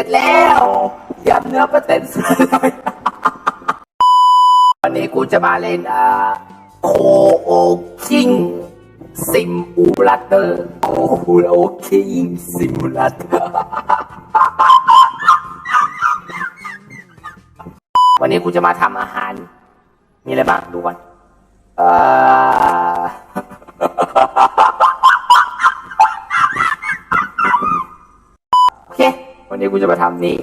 ร็จแล้วยำเนื้อปลาเต็นสวยวันนี้กูจะมาเล่นอ่าโคโอคิงซิมอูลาเตอร์โคโอคิงซิมูลาเตอร์วันนี้กูจะมาทำอาหาร มีอะไรบ้างดูก่อนเอ่อ นี้กูจะมาทำนี่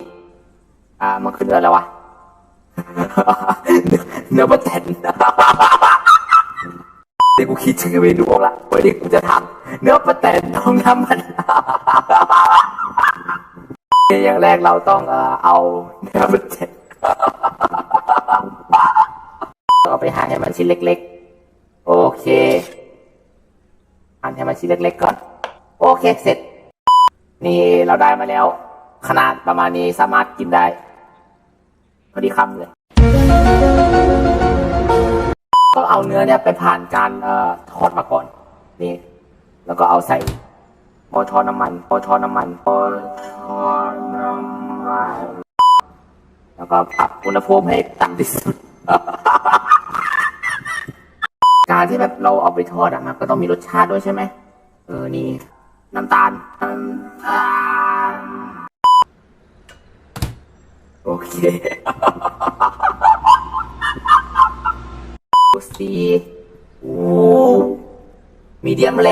อ่ามันคือเนื้อแล้ววะเนื้อปลาแตนเดี๋ยวกูคิดชื่อเมนูออกละวันนี้กูจะทำเนื้อปลาแตนต้องน้ำมันอย่างแรกเราต้องเอาเนื้อปลาแตนเอาไปหั่นให้มันชิ้นเล็ก ๆ โอเคหั่นให้มันชิ้นเล็ก ๆ ก่อน โอเคเสร็จ นี่เราได้มาแล้ว ขนาดประมาณนี้สามารถกินได้พอดีคำเลย ก็เอาเนื้อเนี่ยไปผ่านการเอ่อทอดมาก่อน นี่ แล้วก็เอาใส่หม้อทอดน้ำมันหม้อทอดน้ำมันหม้อทอดน้ำมัน แล้วก็ปรับอุณหภูมิให้ต่ำที่สุด การที่แบบเราเอาไปทอดอะมันก็ต้องมีรสชาติด้วยใช่ไหมเออ นี่ น้ำตาลน้ำตาล โอเคดูสิโอ้มีเดียมเล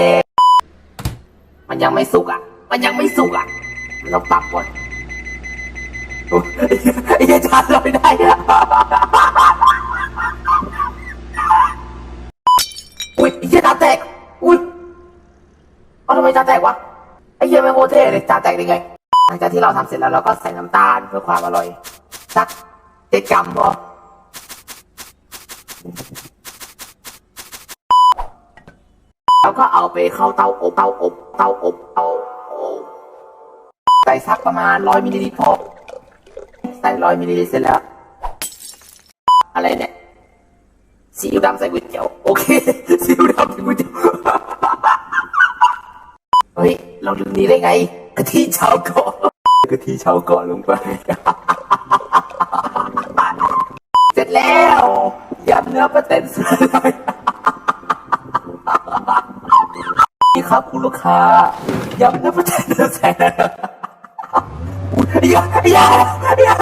มันยังไม่สุกอะ มันยังไม่สุกอะ เราปรับก่อนโอ้ยไอ้เหี้ยจานเราไม่ได้อะอุ้ยไอ้เหี้ยจานแตก อุ้ยเอาทำไมจานแตกวะ ไอ้เหี้ยไม่งโคตรเท่เลยจานแตกได้ไง หลังจากที่เราทำเสร็จแล้วเราก็ใส่น้ำตาลเพื่อความอร่อย สักเจ็ดกรัมพอแล้วก็เอาไปเข้าเตาอบเตาอบเตาอบเตาอบใส่สักประมาณร้อยมิลลิลิตรพอใส่ร้อยมิลลิลิตรเสร็จแล้ว อะไรเนี่ยซีอิ๊วดำใส่ก๋วยเตี๋ยวโอเคซีอิ๊วดำใส่ก๋วยเตี๋ยวเฮ้ย เราลืมนี้ได้ไงกะทิชาวเกาะ กะทิชาก่อนลงไป เสร็จแล้วยำเนื้อปลาเต็นสวยนี่ครับคุณลูกค้ายำเนื้อปลาเต็นแสนอย่าอย่าอย่า